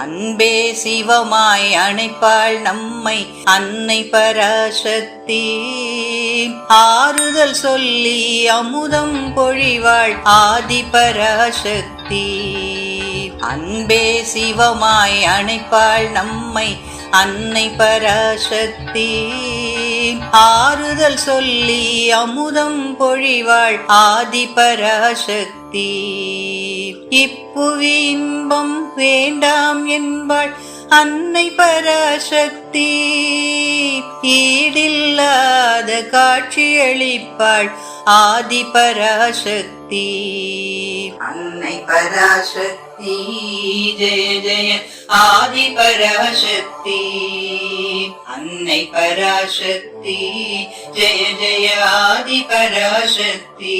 அன்பே சிவமாய் அணைப்பாள் நம்மை அன்னை பராசக்தி. ஆறுதல் சொல்லி அமுதம் பொழிவாள் ஆதி பராசக்தி. அன்பே சிவமாய் அணைப்பாள் நம்மை அன்னை பராசக்தி. ஆறுதல் சொல்லி அமுதம் பொழிவாள் ஆதி பராசக்தி இப்புவி இன்பம் வேண்டாம் என்பாள் அன்னை பராசக்தி. ஈடில்லாத காட்சியளிப்பாள் ஆதி பராசக்தி அன்னை பராசக்தி ஜெய ஜெய ஆதி பராசக்தி அன்னை பராசக்தி. ஜெய ஜெய ஆதி பராசக்தி.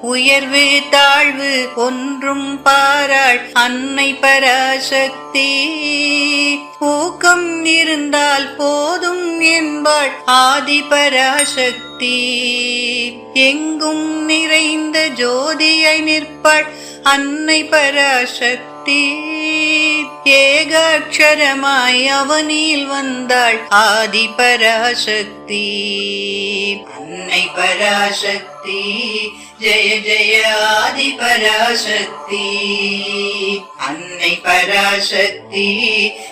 உயர்வு தாழ்வு ஒன்றும் பாராள் அன்னை பராசக்தி. ஊக்கம் இருந்தால் போதும் என்பாள் ஆதி பராசக்தி. எங்கும் நிறைந்த ஜோதியை நிற்பாள் அன்னை பராசக்தி. ஏகாட்சரமாய் அவனில் வந்தாள் ஆதி பராசக்தி அன்னை பராசக்தி ஜெய ஜெய ஆதி பராசக்தி அன்னை பராசக்தி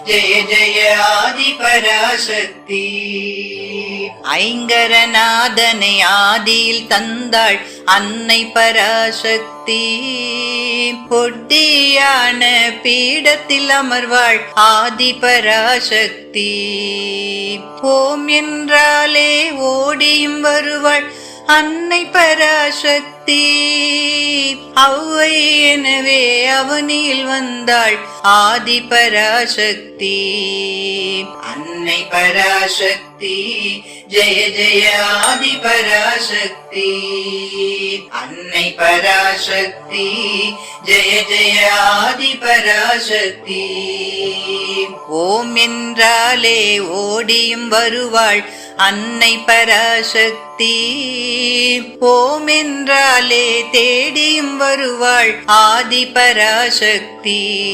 ஜெய ஜெய ஆதி பராசக்தி ஐங்கரநாதனை ஆதியில் தந்தாள் அன்னை பராசக்தி. பொட்டியான பீடத்தில் அமர்வாள் ஆதி பராசக்தி. ஓம் என்றாலே ஓடியும் வருவாள் அன்னை பராசக்தி. அவ்வை எனவே அவனியில் வந்தாள் ஆதி பராசக்தி. அன்னை பராசக்தி. ஜெய ஜெய ஆதி பராசக்தி. அன்னை பராசக்தி. ஜெய ஜெய ஆதி பராசக்தி. ஓம் என்றாலே ஓடியும் வருவாள் அன்னை பராசக்தி. ஓம் என்றாலே தேடியும் வருவாள் ஆதி பராசக்தி.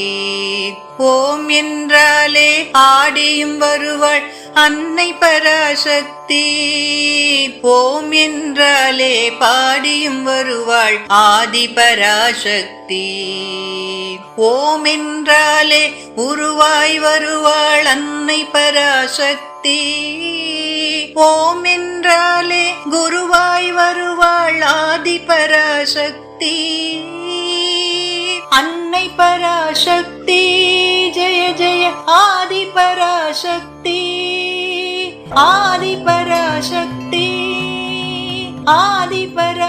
ஓம் என்றாலே ஆடியும் வருவாள் அன்னை பராசக்தி போம் என்றாலே பாடியும் வருவாள் ஆதி பராசக்தி. போம் என்றாலே உருவாய் வருவாள் அன்னை பராசக்தி. போம் என்றாலே குருவாய் வருவாள் ஆதி பராசக்தி. அன்னை பராசக்தி ஜெய ஜெய ஆ पराशक्ति आदि परा आदिपरा